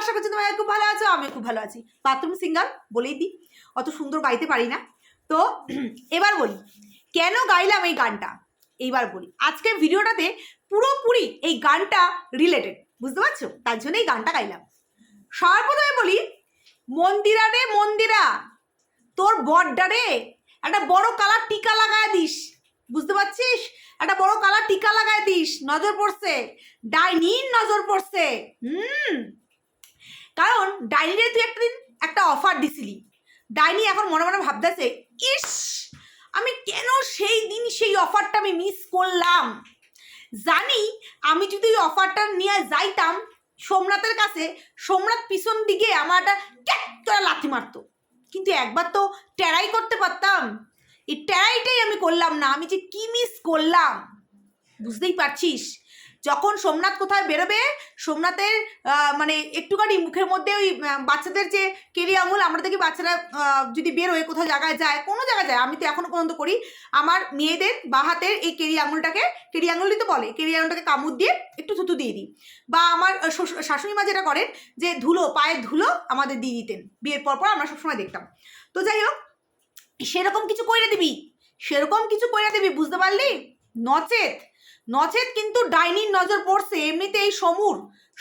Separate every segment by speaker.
Speaker 1: আশা করছি তোমরা খুব ভালো আছো আমি খুব ভালো আছি। বাথরুম সিঙ্গার বলেই দিই, অত সুন্দর গাইতে পারি না। তো এবার বলি, কেন গাইলাম এই গানটা? এইবার বলি আজকে ভিডিওটাতে পুরোপুরি এই গানটা রিলেটেড বুঝতে পারছ? তার জন্য এই গানটা গাইলাম। সবার প্রথমে বলি, মন্দিরা রে মন্দিরা, তোর বড্ডা রে, একটা বড় কালার টিকা লাগায় দিস, বুঝতে পারছিস? একটা বড় কালার টিকা লাগায় দিস, নজর পড়ছে, ডাইনির নজর পড়ছে, হুম? কারণ ডাইনিরে তুই একদিন একটা অফার দিছিলি। ডাইনি এখন মনে মনে ভাবতেছে, ইস, আমি কেন সেই দিন সেই অফারটা আমি মিস করলাম? জানি, আমি যদি ওই অফারটা নিয়ে যাইতাম, সোমনাথের কাছে, সোমনাথ পিছন দিকে আমার একটা ক্যাট করে লাথি মারতো। কিন্তু একবার তো টেরাই করতে পারতাম। এই টেরাইটাই আমি করলাম না, আমি যে কি মিস করলাম? বুঝতেই পারছিস? যখন সোমনাথ কোথায় বেরোবে, সোমনাথের মানে একটুখানি মুখের মধ্যে ওই বাচ্চাদের যে কেরি আঙুল, আমরা দেখি বাচ্চারা যদি বেরোয় কোথাও জায়গায় যায়, কোনো জায়গায় যায়, আমি তো এখনও পর্যন্ত করি, আমার মেয়েদের বা হাতের এই কেরি আঙুলটাকে, কেরি আঙুলই তো বলে, কেরি আঙুলটাকে কামড় দিয়ে একটু থুতু দিয়ে দিই। বা আমার শাশুড়ি মা যেটা করেন যে ধুলো, পায়ের ধুলো আমাদের দিয়ে দিতেন, বিয়ের পর পর আমরা সবসময় দেখতাম। তো যাই হোক, সেরকম কিছু কইরে দিবি, সেরকম কিছু কইরে দিবি, বুঝতে পারলি? নচেত। নচেত কিন্তু ডাইনির নজর পড়ছে। এমনিতে এই সমুর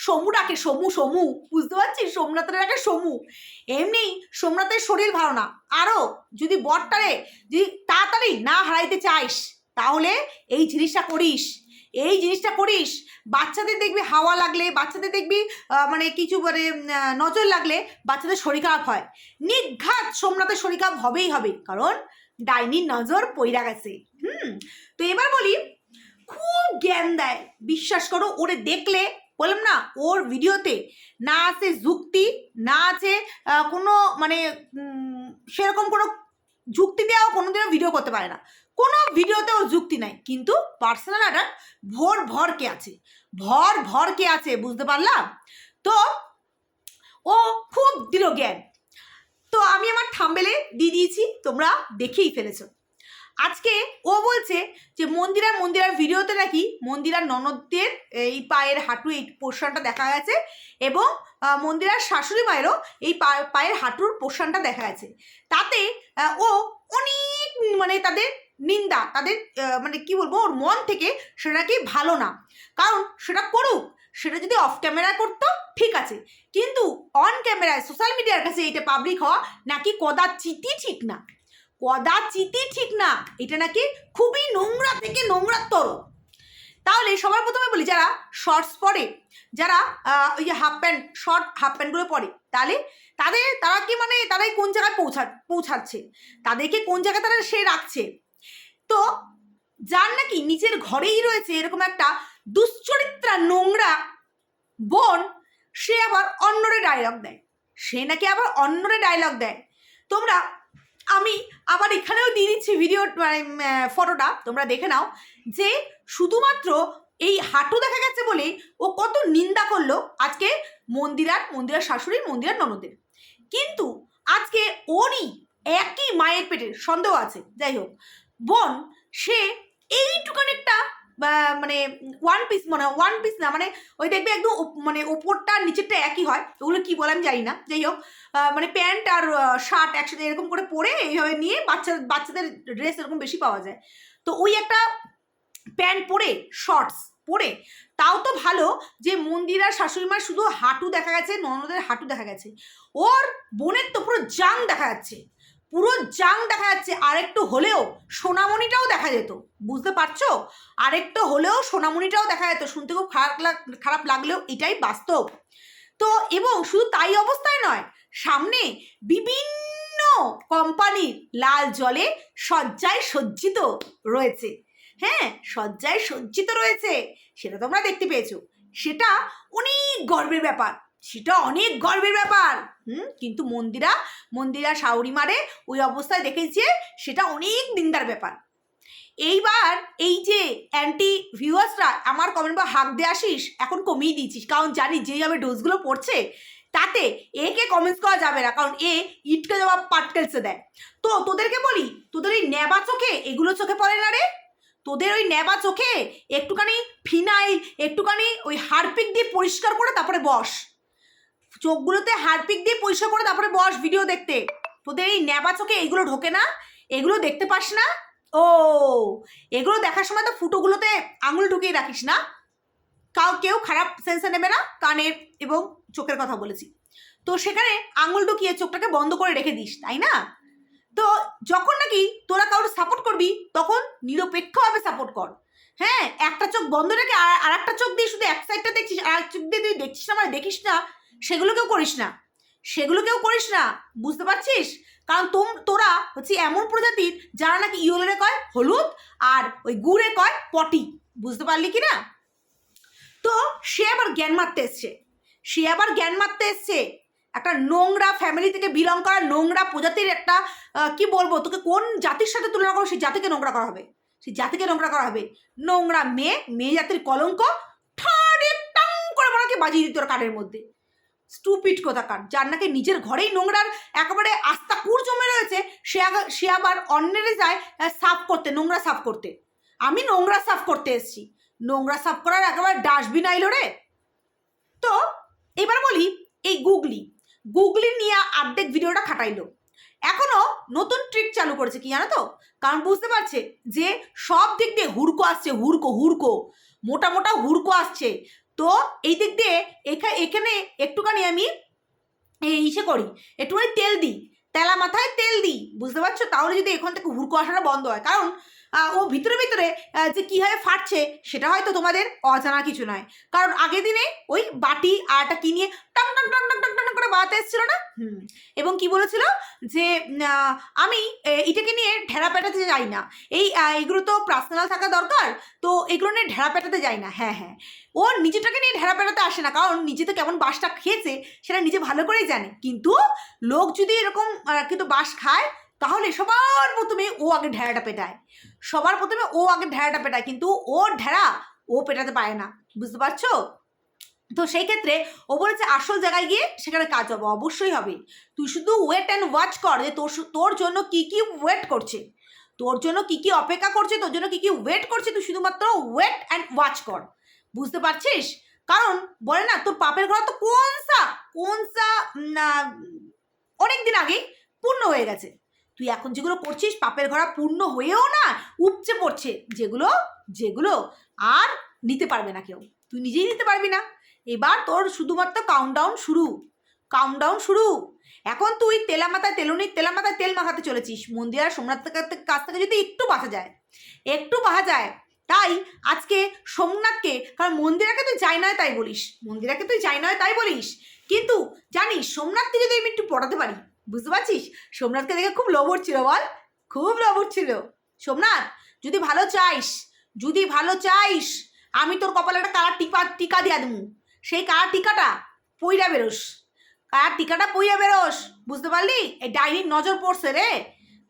Speaker 1: সমু ডাকে সমু সমু, বুঝতে পারছিস? সোমনাথের ডাকে সমু। এমনি সোমনাথের শরীর ভালো না। আরও যদি বরটারে যদি তাড়াতাড়ি না হারাইতে চাইস, তাহলে এই জিনিসটা করিস। এই জিনিসটা করিস। বাচ্চাদের দেখবি হাওয়া লাগলে, বাচ্চাদের দেখবি মানে কিছু মানে নজর লাগলে বাচ্চাদের শরীর খারাপ হয়। নিঘাত সোমনাথের শরীর খারাপ হবেই হবে, কারণ ডাইনির নজর পইরা গেছে। হুম? তো এবার বলি খুব জ্ঞান দেয়। বিশ্বাস করো, ওরে দেখলে, বললাম না, ওর ভিডিওতে না আছে যুক্তি, না আছে কোনো মানে সেরকম কোনো যুক্তি দেওয়াও কোনোদিনও ভিডিও করতে পারে না। কোনো ভিডিওতে ওর যুক্তি নাই, কিন্তু পার্সোনাল অ্যাটাক ভর ভরকে আছে? ভর ভরকে আছে, বুঝতে পারলাম? তো, ও খুব দৃঢ় জ্ঞান। তো আমি আমার থাম্বেলে দিয়ে দিয়েছি, তোমরা দেখেই ফেলেছো। আজকে ও বলছে যে মন্দিরার মন্দিরার ভিডিওতে নাকি মন্দিরার ননদদের এই পায়ের হাঁটু এই পোর্শনটা দেখা গেছে এবং মন্দিরার শাশুড়ি মায়েরও এই পায়ের হাঁটুর পোর্শনটা দেখা গেছে। তাতে ও অনেক মানে তাদের নিন্দা, তাদের মানে কি বলব, ওর মন থেকে সেটা নাকি ভালো না। কারণ সেটা করুক, সেটা যদি অফ ক্যামেরা করতো, ঠিক আছে। কিন্তু অন ক্যামেরায় সোশ্যাল মিডিয়ার কাছে এটা পাবলিক হওয়া নাকি কদা কদাচিতই ঠিক না। কদাচিতই ঠিক না। এটা নাকি খুবই নোংরা থেকে নোংরাতর। তাহলে সবার প্রথমে বলি, যারা শর্টস পরে, যারা ওই যে হাফ প্যান্ট শর্ট হাফ প্যান্টগুলো পরে, তাহলে তাদের, তারা কি মানে তারাই কোন জায়গায় পৌঁছা, পৌঁছাচ্ছে? তাদেরকে কোন জায়গায় তারা সে রাখছে? তো যার নাকি নিজের ঘরেই রয়েছে এরকম একটা দুশ্চরিত্রা নোংরা বোন, সে আবার অন্যরে ডায়লগ দেয়। সে নাকি আবার অন্যরে ডায়লগ দেয়। তোমরা আমি আবার এখানেও দিয়ে দিচ্ছি ভিডিও মানে ফটোটা তোমরা দেখে নাও, যে শুধুমাত্র এই হাঁটু দেখা গেছে বলেই ও কত নিন্দা করল আজকে মন্দিরার মন্দিরার শাশুড়ির মন্দিরার ননদের। কিন্তু আজকে ওরই একই মায়ের পেটের সন্দেহ আছে। যাই হোক, বোন, সে এইটুকান একটা মানে ওয়ান পিস মনে ওয়ান পিস না মানে ওই দেখবে একদম মানে ওপরটা নিচেরটা একই হয়, ওগুলো কি বলে আমি জানি না, যাই হোক মানে প্যান্ট আর শার্ট একসাথে এরকম করে পরে এইভাবে নিয়ে বাচ্চা, বাচ্চাদের ড্রেস এরকম বেশি পাওয়া যায়। তো ওই একটা প্যান্ট পরে শর্টস পরে, তাও তো ভালো যে মন্দিরার শাশুড়ি মার শুধু হাঁটু দেখা গেছে, ননদের হাঁটু দেখা গেছে, ওর বোনের তো পুরো জাং দেখা যাচ্ছে। পুরো জাং দেখা যাচ্ছে। আরেকটু হলেও সোনামণিটাও দেখা যেত। বুঝতে পারছ? আরেকটু হলেও সোনামণিটাও দেখা যেত। শুনতে খুব খারাপ লাগ খারাপ লাগলেও এটাই বাস্তব। তো এবং শুধু তাই অবস্থায় নয়, সামনে বিভিন্ন কোম্পানির লাল জলে সজ্জায় সজ্জিত রয়েছে। হ্যাঁ সজ্জায় সজ্জিত রয়েছে। সেটা তোমরা দেখতে পেয়েছ। সেটা অনেক গর্বের ব্যাপার। সেটা অনেক গর্বের ব্যাপার। হুম? কিন্তু মন্দিরা মন্দিরা শাউরি মারে, ওই অবস্থায় দেখেছে সেটা অনেক নিন্দার ব্যাপার। এইবার এই যে অ্যান্টি ভিউয়ার্সরা আমার কমেন্ট বা হাক দিয়ে আসিস, এখন কমিয়ে দিয়েছিস। কারণ জানি যেইভাবে ডোজগুলো পড়ছে, তাতে একে কমেন্টস করা যাবে না। কারণ এ ইটকে জবাব পাটকেলসে দেয়। তো তোদেরকে বলি, তোদের ওই নেবা চোখে, এগুলো চোখে পড়ে না রে? তোদের ওই নেবা চোখে একটুখানি ফিনাইল, একটুখানি ওই হারপিক দিয়ে পরিষ্কার করে তারপরে বস। চোখগুলোতে হারপিক দিয়ে পরিষ্কার করে তারপরে বস ভিডিও দেখতে। তোদের এই নেবা চোখে এইগুলো ঢোকে না? এগুলো দেখতে পাস না? ও, এগুলো দেখার সময় তো ফুটোগুলোতে আঙুল ঢুকিয়ে রাখিস না? কাউ, কেউ খারাপ সেন্সে নেবে না, কানের এবং চোখের কথা বলেছি। তো সেখানে আঙুল ঢুকিয়ে চোখটাকে বন্ধ করে রেখে দিস, তাই না? তো যখন নাকি তোরা কারোর সাপোর্ট করবি, তখন নিরপেক্ষভাবে সাপোর্ট কর। হ্যাঁ একটা চোখ বন্ধ রেখে আর আর একটা চোখ দিয়ে শুধু এক সাইডটা দেখছিস, আর এক চোখ দিয়ে তুই দেখছিস না মানে দেখিস না সেগুলো কেউ করিস না। সেগুলো কেউ করিস না, বুঝতে পারছিস? কারণ তোম, তোরা হচ্ছে এমন প্রজাতির যারা নাকি ইয়োলেরে কয় হলুদ আর ওই গুড়ে কয় পটি, বুঝতে পারলি কি না তো সে আবার জ্ঞান মারতে এসছে। সে আবার জ্ঞান মারতে এসছে। একটা নোংরা ফ্যামিলি থেকে বিলং করা নোংরা প্রজাতির একটা কি বলব, তোকে কোন জাতির সাথে তুলনা করো সেই জাতিকে নোংরা করা হবে। সেই জাতিকে নোংরা করা হবে। নোংরা মেয়ে মেয়ে জাতির কলঙ্ক, ঠাড়ে টাং করে মনে বাজিয়ে দিত ওর কানের মধ্যে। স্টুপিড কোথাকার। যার নাকি নিজের ঘরেই নোংরার একেবারে আস্তা কুর জমে রয়েছে, সে সে আবার অন্যেরে যায় সাফ করতে, নোংরা সাফ করতে। আমি নোংরা সাফ করতে এসেছি। নোংরা সাফ করার একেবারে ডাস্টবিন আইলো রে। তো এবার বলি, এই গুগলি। গুগলি নিয়ে অর্ধেক ভিডিওটা খাটাইলো। এখনও নতুন ট্রিক চালু করেছে কি জানো তো? কারণ বুঝতে পারছে যে সব দিক দিয়ে হুড়কো আসছে, হুড়কো হুড়কো। মোটা মোটা হুড়কো আসছে। তো এই দিক দিয়ে এখা, এখানে একটুখানি আমি ইসে করি। একটুখানি তেল দিই। তেলা মাথায় তেল দিই। বুঝতে পারছ? তাহলে যদি এখান থেকে হুড়কো আসাটা বন্ধ হয়। কারণ ও ভিতরে ভিতরে যে কীভাবে ফাটছে সেটা হয়তো তোমাদের অজানা কিছু নয়। কারণ আগের দিনে ওই বাটি আটা কিনিয়ে টং টং টং টং টং টং করে বাড়াতে এসেছিল না? হুম। এবং কি বলেছিল? যে আমি এটাকে নিয়ে ঢেড়া পেটাতে যাই না। এই এগুলো তো পার্সোনাল থাকা দরকার তো এগুলো নিয়ে ঢেড়া পেটাতে যাই না। হ্যাঁ হ্যাঁ। ও নিজেটাকে নিয়ে ঢেড়া পেটাতে আসে না কারণ নিজে তো কেমন বাসটা খেয়েছে সেটা নিজে ভালো করেই জানে। কিন্তু লোক যদি এরকম কিন্তু বাস খায় তাহলে সবার প্রথমে ও আগে ঢেড়াটা পেটায়। সবার প্রথমে ও আগে ঢেড়াটা পেটায়, কিন্তু ওর ঢেড়া ও পেটাতে পারে না। বুঝতে পারছ? তো সেই ক্ষেত্রে ও বলেছে, আসল জায়গায় গিয়ে সেখানে কাজ হবে, অবশ্যই হবে। তুই শুধু ওয়েট অ্যান্ড ওয়াচ কর যে তোর তোর জন্য কি কি ওয়েট করছে। তোর জন্য কি কি অপেক্ষা করছে, তোর জন্য কি কি ওয়েট করছে, তুই শুধুমাত্র ওয়েট অ্যান্ড ওয়াচ কর। বুঝতে পারছিস? কারণ বলে না, তোর পাপের ঘর তো কোন সা কোন সা অনেক দিন আগেই পূর্ণ হয়ে গেছে। তুই এখন যেগুলো করছিস পাপের ঘরা পূর্ণ হয়েও না, উপচে পড়ছে। যেগুলো যেগুলো আর নিতে পারবে না কেউ। তুই নিজেই নিতে পারবি না। এবার তোর শুধুমাত্র কাউন্টডাউন শুরু। কাউন্টডাউন শুরু। এখন তুই তেলা মাথায় তেলুনি তেলা মাথায় তেল মাখাতে চলেছিস। মন্দির আর সোমনাথ কাছ থেকে যদি একটু বাঁচা যায়, একটু বাঁচা যায়, তাই আজকে সোমনাথকে, কারণ মন্দিরাকে তুই যাই নয় তাই বলিস। মন্দিরাকে তুই যাই নয় তাই বলিস। কিন্তু জানিস, সোমনাথকে যদি আমি একটু পড়াতে পারি বুঝতে পারছিস? সোমনাথকে দেখে খুব লোভর ছিল, বল। খুব লোভর ছিল। সোমনাথ, যদি ভালো চাইস, যদি ভালো চাইস, আমি তোর কপালে একটা কালার টিকা টিকা দিয়া দেবো সেই কালার টিকাটা পইরা বেরোস। কালার টিকাটা পইরা বেরোস। বুঝতে পারলি? এই ডাইনির নজর পড়ছে রে।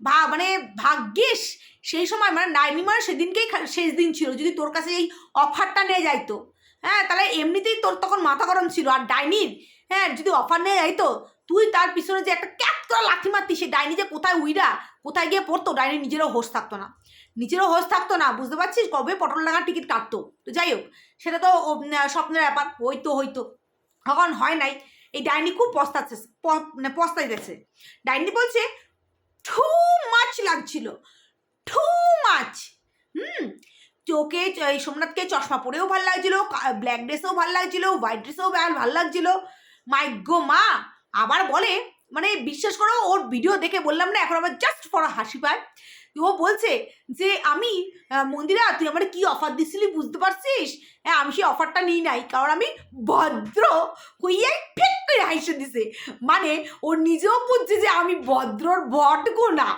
Speaker 1: ভা মানে ভাগ্যিস, সেই সময় মানে ডাইনি মানে সেদিনকেই শেষ দিন ছিল। যদি তোর কাছে এই অফারটা নিয়ে যাইতো হ্যাঁ তাহলে এমনিতেই তোর তখন মাথা গরম ছিল। আর ডাইনির হ্যাঁ যদি অফার নিয়ে যাইতো তুই তার পিছনে যে একটা ক্যাপ তোরা লাথি মারতি, সে ডাইনি যে কোথায় উইরা, কোথায় গিয়ে পড়তো, ডাইনি নিজেরও হোশ থাকতো না। নিজেরও হোশ থাকতো না, বুঝতে পারছিস? কবে পটল লাগার টিকিট কাটতো? তো যাই হোক, সেটা তো স্বপ্নের ব্যাপার। হইতো হইতো তখন হয় নাই। এই ডাইনি খুব পস্তাচ্ছে মানে পস্তাইতেছে। ডাইনি বলছে ঠু মাছ লাগছিল। ঠু মাছ হুম? চোখে এই সোমনাথকে চশমা পরেও ভালো লাগছিল ব্ল্যাক ড্রেসেও ভালো লাগছিল হোয়াইট ড্রেসেও ভালো লাগছিল। মাই গো মা আবার বলে মানে বিশ্বাস করো, ওর ভিডিও দেখে বললাম না, এখন আমার জাস্ট ফর হাসি পায়। ও বলছে যে, আমি মন্দিরা, তুই আমার কি অফার দিছিলি বুঝতে পারছিস? হ্যাঁ আমি সেই অফারটা নিই নাই, কারণ আমি ভদ্র হইয়াই ফেক করে হাসে দিছে। মানে ও নিজেও বুঝছে যে আমি ভদ্রর গো না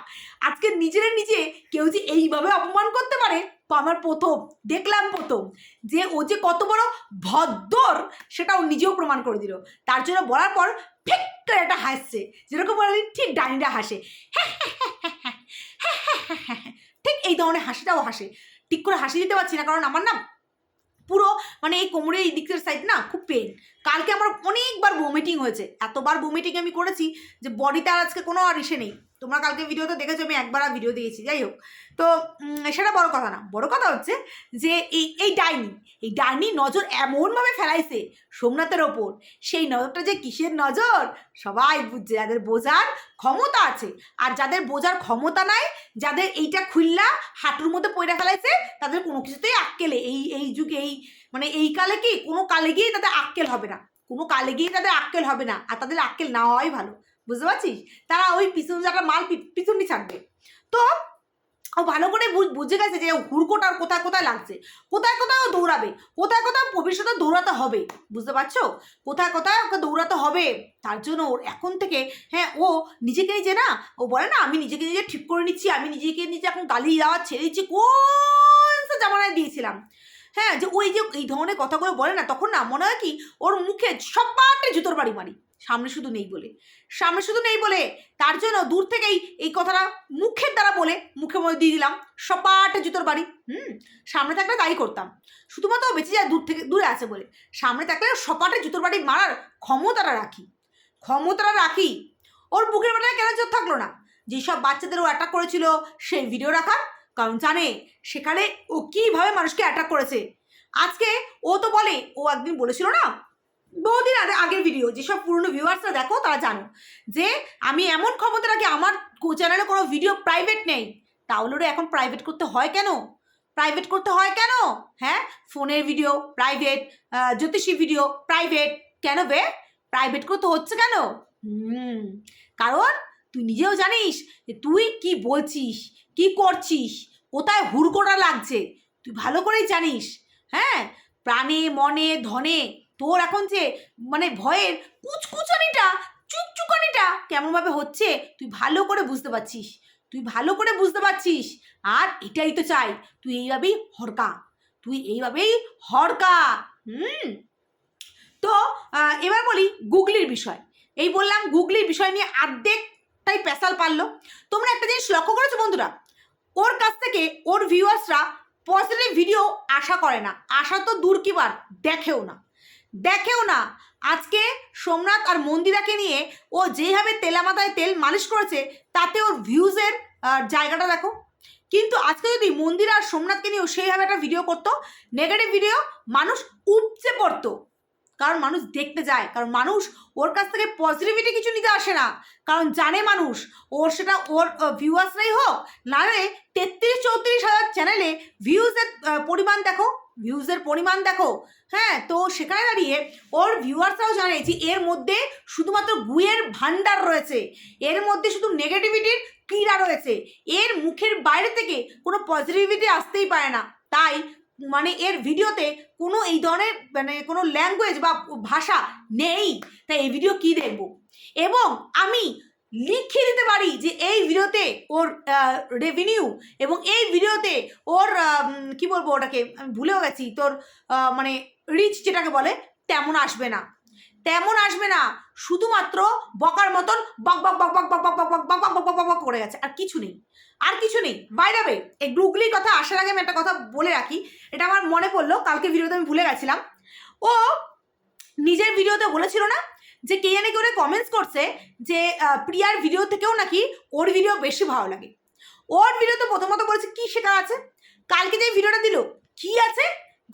Speaker 1: আজকে নিজেরা নিজে কেউ যে এইভাবে অপমান করতে পারে তো আমার প্রথম দেখলাম প্রথম যে ও যে কত বড় ভদ্র সেটা ও নিজেও প্রমাণ করে দিল তার জন্য বলার পর ফেক করে একটা হাসছে যেরকম বলে ঠিক ডাইনিটা হাসে ঠিক এই ধরনের হাসিটাও হাসে ঠিক করে হাসি দিতে পারছি না কারণ আমার না পুরো মানে মানে এই কোমরে এই দিকের সাইড না খুব পেন কালকে আমার অনেকবার বমিটিং হয়েছে এতবার বমিটিং আমি করেছি যে বডিতে আর আজকে কোনো আর ইসে নেই তোমরা কালকে ভিডিওতে দেখেছ, আমি একবার ভিডিও দিয়েছি, যাই হোক। তো সেটা বড় কথা না। বড় কথা হচ্ছে যে, এই এই ডাইনি এই ডাইনি নজর এমনভাবে ফেলাইছে সোমনাথের ওপর। সেই নজরটা যে কিসের নজর? সবাই বুঝছে, যাদের বোঝার ক্ষমতা আছে। আর যাদের বোঝার ক্ষমতা নাই, যাদের এইটা খুললা হাঁটুর মধ্যে পয়রা ফেলাইছে, তাদের কোনো কিছুতেই আক্কেলে এই এই যুগে, এই মানে এই কালে কি? কোনো কালে গিয়ে তাদের আক্কেল হবে না। কোনো কালে গিয়ে তাদের আক্কেল হবে না। আর তাদের আক্কেল না হওয়াই ভালো। বুঝতে পারছিস? তারা ওই পিছন একটা মাল পিছনই ছাড়বে তো ও ভালো করে বুঝে গেছে যে হুড়কোটা কোথায় কোথায় লাগছে। কোথায় কোথায় ও দৌড়াবে? কোথায় কোথায় ভবিষ্যতে দৌড়াতে হবে? বুঝতে পারছ? কোথায় কোথায় ওকে দৌড়াতে হবে? তার জন্য ওর এখন থেকে হ্যাঁ ও নিজেকে নিজে না, ও বলে না, আমি নিজেকে নিজে ঠিক করে নিচ্ছি, আমি নিজেকে নিজে এখন গালি দেওয়া ছেড়ে দিচ্ছি, কোন জামানায় দিয়েছিলাম। হ্যাঁ যে ওই যে এই ধরনের কথাগুলো বলে না, তখন না মনে হয় কি, ওর মুখে সবারটা জুতোর বাড়ি মারি। সামনে শুধু নেই বলে। সামনে শুধু নেই বলে, তার জন্য দূর থেকেই এই কথাটা মুখের দ্বারা বলে মুখের মধ্যে দিয়ে দিলাম, সপাটে জুতোর বাড়ি। হুম, সামনে থাকলে তাই করতাম। শুধুমাত্র বেঁচে যায় দূর থেকে, দূরে আছে বলে। সামনে থাকলে সপাটে জুতোর বাড়ি মারার ক্ষমতাটা রাখি। ক্ষমতাটা রাখি। ওর বুকের বেলায় কেন জোর থাকল না? যেসব বাচ্চাদের ও অ্যাটাক করেছিল, সেই ভিডিও রাখার কারণ জানে সেখানে ও কীভাবে মানুষকে অ্যাটাক করেছে। আজকে ও তো বলে, ও একদিন বলেছিল না বহুদিন আগে আগের ভিডিও যেসব পুরনো ভিউয়ার্সরা দেখো, তারা জানো যে আমি এমন ক্ষমতা রাখি, আমার চ্যানেলে কোনো ভিডিও প্রাইভেট নেই। তাহলে এখন প্রাইভেট করতে হয় কেন? প্রাইভেট করতে হয় কেন? হ্যাঁ? ফোনের ভিডিও প্রাইভেট জ্যোতিষী ভিডিও প্রাইভেট কেন বে? প্রাইভেট করতে হচ্ছে কেন? হুম। কারণ তুই নিজেও জানিস যে তুই কি বলছিস, কি করছিস, কোথায় হুড়কোটা লাগছে, তুই ভালো করেই জানিস। হ্যাঁ? প্রাণে, মনে, ধনে তোর এখন যে মানে ভয়ের কুচকুচানিটা, চুকচুকানিটা কেমনভাবে হচ্ছে, তুই ভালো করে বুঝতে পারছিস। তুই ভালো করে বুঝতে পারছিস। আর এটাই তো চাই, তুই এইভাবেই হরকা তুই এইভাবেই হরকা হুম? তো এবার বলি গুগলির বিষয়। এই বললাম গুগলির বিষয় নিয়ে অর্ধেকটাই পেশাল পারল। তোমরা একটা জিনিস লক্ষ্য করেছ বন্ধুরা? ওর কাছ থেকে ওর ভিউয়ার্সরা পজিটিভ ভিডিও আশা করে না। আশা তো দূর কি বার? দেখেও না। দেখেও না। আজকে সোমনাথ আর মন্দিরাকে নিয়ে ও যেভাবে তেলা মাথায় তেল মালিশ করেছে, তাতে ওর ভিউজের জায়গাটা দেখো। কিন্তু আজকে যদি মন্দির আর সোমনাথকে নিয়েও সেইভাবে একটা ভিডিও করতো নেগেটিভ ভিডিও মানুষ উপচে পড়তো। কারণ মানুষ দেখতে যায়, কারণ মানুষ ওর কাছ থেকে পজিটিভিটি কিছু নিতে আসে না। কারণ জানে মানুষ, ওর সেটা ওর ভিউয়ার্সরাই হোক নাহলে তেত্রিশ, চৌত্রিশ হাজার চ্যানেলে ভিউজের পরিমাণ দেখো। ভিউজের পরিমাণ দেখো। হ্যাঁ তো সেখানে দাঁড়িয়ে ওর ভিউয়ার্সরাও জানে যে এর মধ্যে শুধুমাত্র গুয়ের ভান্ডার রয়েছে। এর মধ্যে শুধু নেগেটিভিটির ক্রীড়া রয়েছে। এর মুখের বাইরে থেকে কোনো পজিটিভিটি আসতেই পারে না। তাই মানে এর ভিডিওতে কোনো এই ধরনের মানে কোনো ল্যাঙ্গুয়েজ বা ভাষা নেই। তাই এই ভিডিও কি দেখব? এবং আমি লিখে দিতে পারি যে এই ভিডিওতে ওর রেভিনিউ এবং এই ভিডিওতে ওর কি বলব ওটাকে আমি ভুলেও গেছি তোর মানে রিচ যেটাকে বলে তেমন আসবে না তেমন আসবে না শুধুমাত্র বকার মতন বক বক বক বক বক বক বক বক বক বক বক বক বক করে গেছে আর কিছু নেই আর কিছু নেই বাইরাবে এই গুগলির কথা আসার আগে আমি একটা কথা বলে রাখি এটা আমার মনে পড়ল কালকে ভিডিওতে আমি ভুলে গেছিলাম ও নিজের ভিডিওতে বলেছিল না যে কে জানে করে কমেন্টস করছে যে প্রিয়ার ভিডিও থেকেও নাকি ওর ভিডিও বেশি ভালো লাগে। ওর ভিডিও তো প্রথমত বলেছে, কি শেখা আছে? কালকে যে ভিডিওটা দিল, কি আছে?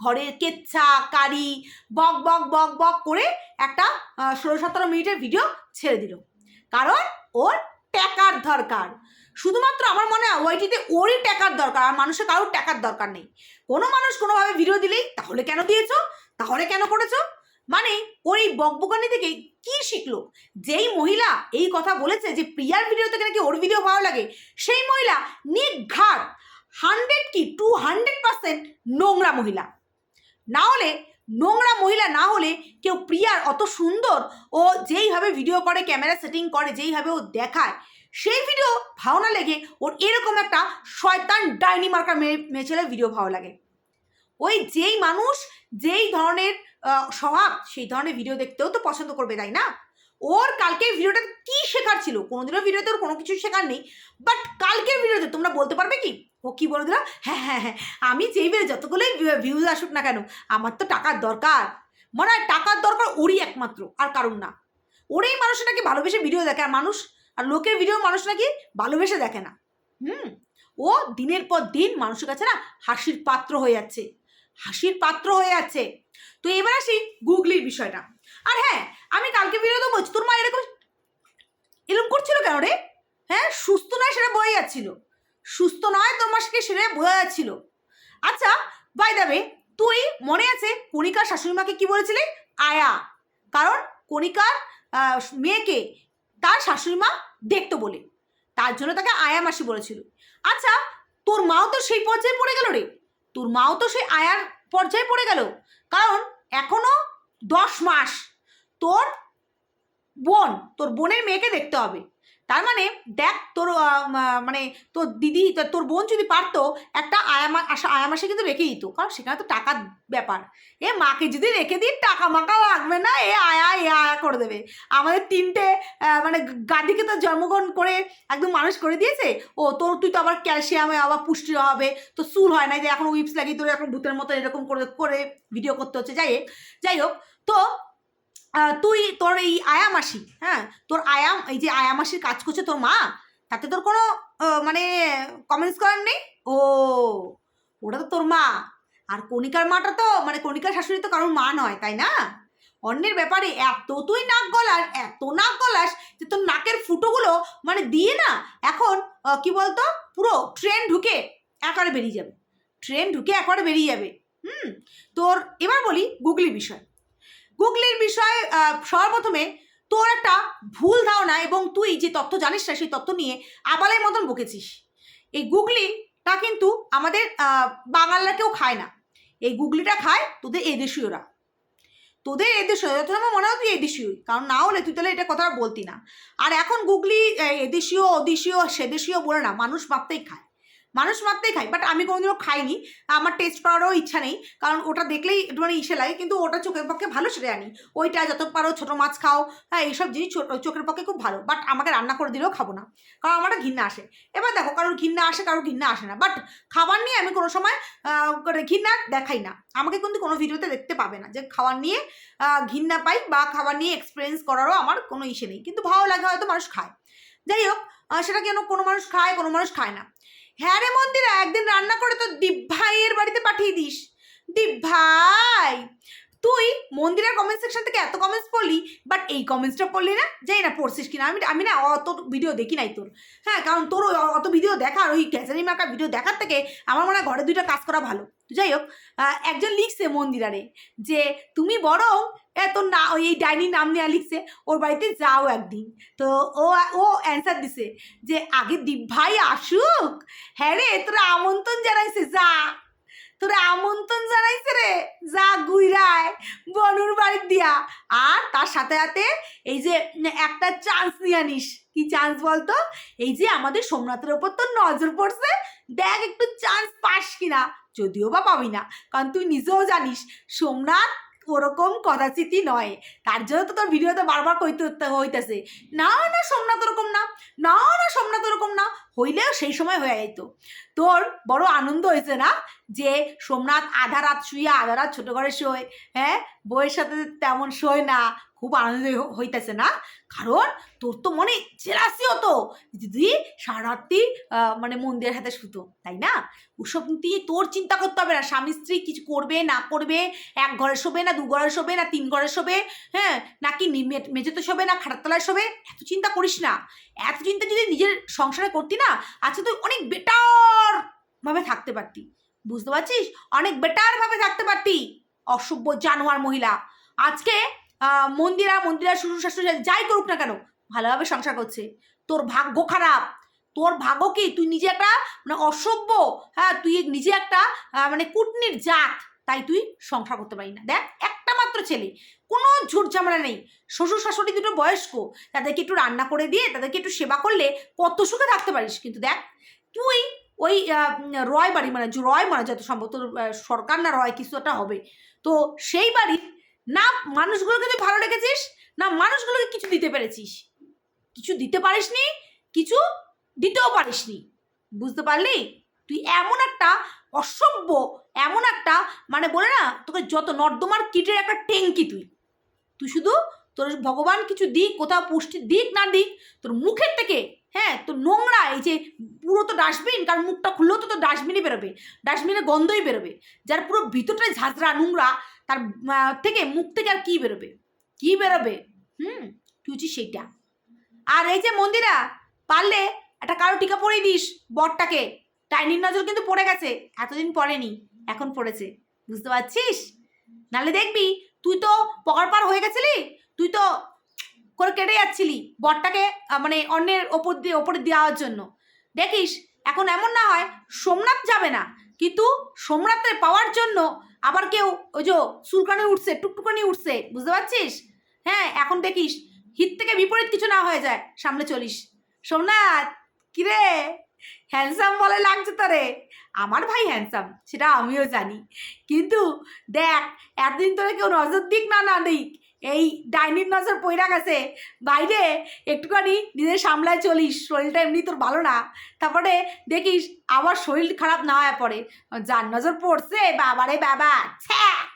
Speaker 1: ঘরের কেচ্ছা, কারি, বক বক বক বক করে একটা ষোলো সতেরো মিনিটের ভিডিও ছেড়ে দিল। কারণ ওর টাকার দরকার। শুধুমাত্র আমার মনে হয় ওইটিতে ওরই টাকার দরকার, আর মানুষের কারোর টাকার দরকার নেই। কোনো মানুষ কোনোভাবে ভিডিও দিলেই, তাহলে কেন দিয়েছ? তাহলে কেন করেছ? মানে ওর এই বকবকানি থেকে কি শিখলো? যেই মহিলা এই কথা বলেছে যে প্রিয়ার ভিডিও থেকে নাকি ওর ভিডিও ভালো লাগে, সেই মহিলা নির্ঘাট হান্ড্রেড কি টু হান্ড্রেড পার্সেন্ট নোংরা মহিলা। না হলে, নোংরা মহিলা না হলে কেউ প্রিয়ার অত সুন্দর ও যেইভাবে ভিডিও করে ক্যামেরা সেটিং করে, যেইভাবে ও দেখায়, সেই ভিডিও ভালো না লেগে ওর এরকম একটা শয়তান ডাইনি মার্কা মেয়ে মেয়ে ভিডিও ভালো লাগে। ওই যেই মানুষ যেই ধরনের স্বভাব, সেই ধরনের ভিডিও দেখতেও তো পছন্দ করবে, তাই না? ওর কালকের ভিডিওটা কি শেখার ছিল? কোনোদিনও ভিডিওতে ওর কোনো কিছু শেখার নেই। বাট কালকের ভিডিওতে তোমরা বলতে পারবে কি? ও কি বলে দিল? হ্যাঁ হ্যাঁ হ্যাঁ আমি যেই বেড়ে যতগুলোই ভিউজ আসুক না কেন, আমার তো টাকার দরকার। মনে হয় টাকার দরকার ওরই একমাত্র, আর কারণ না। ওরেই মানুষ নাকি ভালোবেসে ভিডিও দেখে, আর মানুষ, আর লোকের ভিডিও মানুষ নাকি ভালোবেসে দেখে না। হুম? ও দিনের পর দিন মানুষের কাছে না হাসির পাত্র হয়ে যাচ্ছে। হাসির পাত্র হয়ে যাচ্ছে তো এবার আসি গুগলির বিষয়টা। আর হ্যাঁ আমি কালকে ভিডিওতে বলছি, তোর মা এরকম এরকম করছিল কেন রে? হ্যাঁ সুস্থ নয় সেটা বোঝা যাচ্ছিল। সুস্থ নয় তোর মাসকে সেটা বোঝা যাচ্ছিল। আচ্ছা বাই দাবে তুই মনে আছে কণিকার শাশুড়ি মাকে কি বলেছিলি? আয়া। কারণ কণিকার মেয়েকে তার শাশুড়ি মা দেখতো বলে। তার জন্য তাকে আয়া মাসি বলেছিল। আচ্ছা তোর মাও তো সেই পর্যায়ে পড়ে গেল রে। তোর মাও তো সেই আয়ার পর্যায়ে পড়ে গেল। কারণ এখনও দশ মাস। তোর বোন, তোর বোনের মেয়েকে দেখতে হবে। তার মানে দেখ তোর মানে তোর দিদি, তোর বোন যদি পারতো একটা আয়ামা আশা আয়ামাসে কিন্তু রেখে দিত, কারণ সেখানে তো টাকার ব্যাপার। এ মাকে যদি রেখে দিই, টাকা মাকা লাগবে না, এ আয়া এ আয়া করে দেবে। আমাদের তিনটে মানে গাদিকে তো জন্মগ্রহণ করে একদম মানুষ করে দিয়েছে, ও তোর, তুই তো আবার ক্যালসিয়ামে আবার পুষ্টি হবে তো চুল হয় না যে এখন উইপস লাগিয়ে তোর এখন ভূতের মতো এরকম করে করে ভিডিও করতে হচ্ছে। যাই হোক যাই হোক, তো তুই তোর এই আয়া মাসি হ্যাঁ? তোর আয়াম, এই যে আয়া মাসির কাজ করছে তোর মা, তাতে তোর কোনো মানে কমেন্টস করার নেই? ও, ওটা তো তোর মা। আর কণিকার মাটা তো মানে কণিকার শাশুড়ি তো কারোর মা নয়, তাই না? অন্যের ব্যাপারে এত তুই নাক গলাস, এত নাক গলাস যে তোর নাকের ফুটোগুলো মানে দিয়ে না, এখন কি বলতো? পুরো ট্রেন ঢুকে একবারে বেরিয়ে যাবে। ট্রেন ঢুকে একবারে বেরিয়ে যাবে। হুম? তোর, এবার বলি গুগলি বিষয়। গুগলির বিষয়ে সর্বপ্রথমে তোর একটা ভুল ধারণা এবং তুই যে তথ্য জানিস না, সেই তথ্য নিয়ে আবালের মতন বকেছিস। এই গুগলিটা কিন্তু আমাদের বাঙালরা কেউ খায় না। এই গুগলিটা খায় তোদের এদেশীয়রা। তোদের এদেশীয় যত আমার মনে হয় তুই এদেশীয়। কারণ না হলে তুই তাহলে এটা কথা বলতি না। আর এখন গুগলি এদেশীয় ওদেশীয় সেদেশীয় বলে না, মানুষ মাত্রেই খায়। মানুষ মাত্রেই খায় বাট আমি কোনোদিনও খাইনি। আমার টেস্ট করারও ইচ্ছা নেই, কারণ ওটা দেখলেই একটুখানি ইসে লাগে, কিন্তু ওটা চোখের পক্ষে ভালো সেটা জানি। ওইটা যত পারো ছোটো মাছ খাও হ্যাঁ এইসব জিনিস চোখের পক্ষে খুব ভালো বাট আমাকে রান্না করে দিলেও খাব না, কারণ আমার ঘৃণা আসে। এবার দেখো, কারোর ঘৃণা আসে, কারোর ঘৃণা আসে না বাট খাবার নিয়ে আমি কোনো সময় ঘৃণা দেখাই না। আমাকে কিন্তু কোনো ভিডিওতে দেখতে পাবে না যে খাবার নিয়ে ঘৃণা পাই বা খাবার নিয়ে এক্সপিরিয়েন্স করারও আমার কোনো ইসে নেই। কিন্তু ভালো লাগে হয়তো মানুষ খায়। যাই হোক সেটা কেন কোনো মানুষ খায়, কোনো মানুষ খায় না। হ্যাঁ রে মন্দিরা একদিন রান্না করে তো দীপ ভাইয়ের বাড়িতে পাঠিয়ে দিস। দীপ ভাই তুই মন্দিরের কমেন্ট সেকশন থেকে এত কমেন্টস পড়লি বাট এই কমেন্টসটা পড়লি না? যাই না, পড়ছিস কিনা? আমি আমি না অত ভিডিও দেখি নাই তোর। হ্যাঁ কারণ তোর ওই অত ভিডিও দেখার ওই ক্যাচারি মার্কা ভিডিও দেখার থেকে আমার মনে হয় ঘরে দুইটা কাজ করা ভালো। যাই হোক একজন লিখছে মন্দিরারে যে, তুমি বরং এ তোর না ওই এই ডাইনির নাম নেওয়া লিখছে, ওর বাড়িতে যাও একদিন। তো ও ও অ্যান্সার দিছে যে, আগে দীপ ভাই আসুক হ্যাঁ রে, তোরা আমন্ত্রণ জানাইছে, যা। তোরা আমন্ত্রণ জানাইছে রে? যা গুইরায়, বনুর বাড়ির দিয়া। আর তার সাথে সাথে এই যে একটা চান্স নিয়ে আনিস। কি চান্স বলতো? এই যে আমাদের সোমনাথের ওপর তো নজর পড়ছে। দেখ একটু চান্স পাস কিনা। যদিও বা পাবি না। কারণ তুই নিজেও জানিস, সোমনাথ ওরকম কথাচিতি নয়। তার জন্য তো তোর ভিডিওতে বারবার কইতে হইতেছে। না না, সোমনাথ ওরকম না। না না, সোমনাথ ওরকম না। হইলেও সেই সময় হয়ে যাইতো। তোর বড় আনন্দ হয়েছে না যে সোমনাথ আধা রাত শুয়ে আধা রাত ছোটো ঘরে শোয় হ্যাঁ? বইয়ের সাথে তেমন শোয় না। খুব আনন্দ হইতেছে না? কারণ তোর তো মনে জেলাসি হতো দিদি সারা রাত্রি আহ, মানে মন্দিরের হাতে শুতো তাই না? ওসব নিয়ে তোর চিন্তা করতে হবে না। স্বামী স্ত্রী কিছু করবে না করবে এক ঘরে শোবে না দু ঘরে শোবে না তিন ঘরে শোবে হ্যাঁ? নাকি মেঝেতে শোবে না খাটার তলায় শোবে? এত চিন্তা করিস না। এত চিন্তা যদি নিজের সংসারে করতি না আজকে তুই অনেক বেটার ভাবে থাকতে পারতি। বুঝতে পারছিস? অনেক বেটার ভাবে থাকতে পারতি অসভ্য জানোয়ার মহিলা। আজকে মন্দিরা মন্দিরা, শ্বশুর শাশুড়ি যাই করুক না কেন, ভালোভাবে সংসার করছে। তোর ভাগ্য খারাপ। তোর ভাগ্য কি? তুই নিজে একটা মানে অসভ্য হ্যাঁ তুই নিজে একটা মানে কুটনির জাত। তাই তুই সংসার করতে পারি না দেখ, একটা মাত্র ছেলে। কোনো ঝুট ঝামেলা নেই। শ্বশুর শাশুড়ি দুটো বয়স্ক। তাদেরকে একটু রান্না করে দিয়ে, তাদেরকে একটু সেবা করলে কত সুখে থাকতে পারিস। কিন্তু দেখ, তুই ওই রয় বাড়ি মানে রয় মানে যত সম্ভব, তোর সরকার না রয়, কিছু একটা হবে। তো সেই বাড়ি না মানুষগুলোকে তুই ভালো রেখেছিস, না মানুষগুলোকে কিছু দিতে পেরেছিস। কিছু দিতে পারিসনি, কিছু দিতেও পারিসনি। বুঝতে পারলি? তুই এমন একটা অসভ্য, এমন একটা মানে বলে না, তোকে যত নর্দমার কিটের একটা টেঙ্কি তুই। তুই শুধু তোর ভগবান কিছু দিক, কোথাও পুষ্টি দিক না দিক, তোর মুখের থেকে হ্যাঁ তো নোংরা, এই যে পুরো তো ডাস্টবিন কারণ মুখটা খুললেও তো তো ডাস্টবিনই বেরোবে। ডাস্টবিনের গন্ধই বেরোবে। যার পুরো ভিতরটাই ঝাঁঝরা, নোংরা, তার থেকে মুখ থেকে আর কী বেরোবে? কী বেরোবে? হুম তুই সেইটা? আর এই যে মন্দিরা, পারলে একটা কারও টিকা পরিয়ে দিস বরটাকে। ডাইনির নজর কিন্তু পড়ে গেছে, এতদিন পড়েনি, এখন পড়েছে। বুঝতে পারছিস? নালে দেখবি, তুই তো পকার পার হয়ে গেছিলি, তুই তো করে কেটে যাচ্ছিলি বরটাকে মানে অন্যের ওপর দিয়ে, ওপরে দেওয়ার জন্য। দেখিস, এখন এমন না হয় সোমনাথ যাবে না, কিন্তু সোমনাথে পাওয়ার জন্য আবার কেউ ওই যে চুলকানি উঠছে, টুকটুকানি উঠছে, বুঝতে পারছিস? হ্যাঁ এখন দেখিস হিত থেকে বিপরীত কিছু না হয়ে যায়, সামনে চলিস। সোমনাথ, কিরে? হ্যান্ডসাম বলে লাগছে তোরে। আমার ভাই হ্যান্ডসাম, সেটা আমিও জানি। কিন্তু দেখ, এতদিন তোরে কেউ নজর দিক না না দিক। এই ডাইনির নজর পইরা গেছে। বাইরে একটুখানি নিজের সামলায় চলিস, শরীরটা এমনি তোর ভালো না। তারপরে দেখিস, আবার শরীর খারাপ না হয়ে পড়ে। যার নজর পড়ছে বাবারে বাবা, ছ্যা!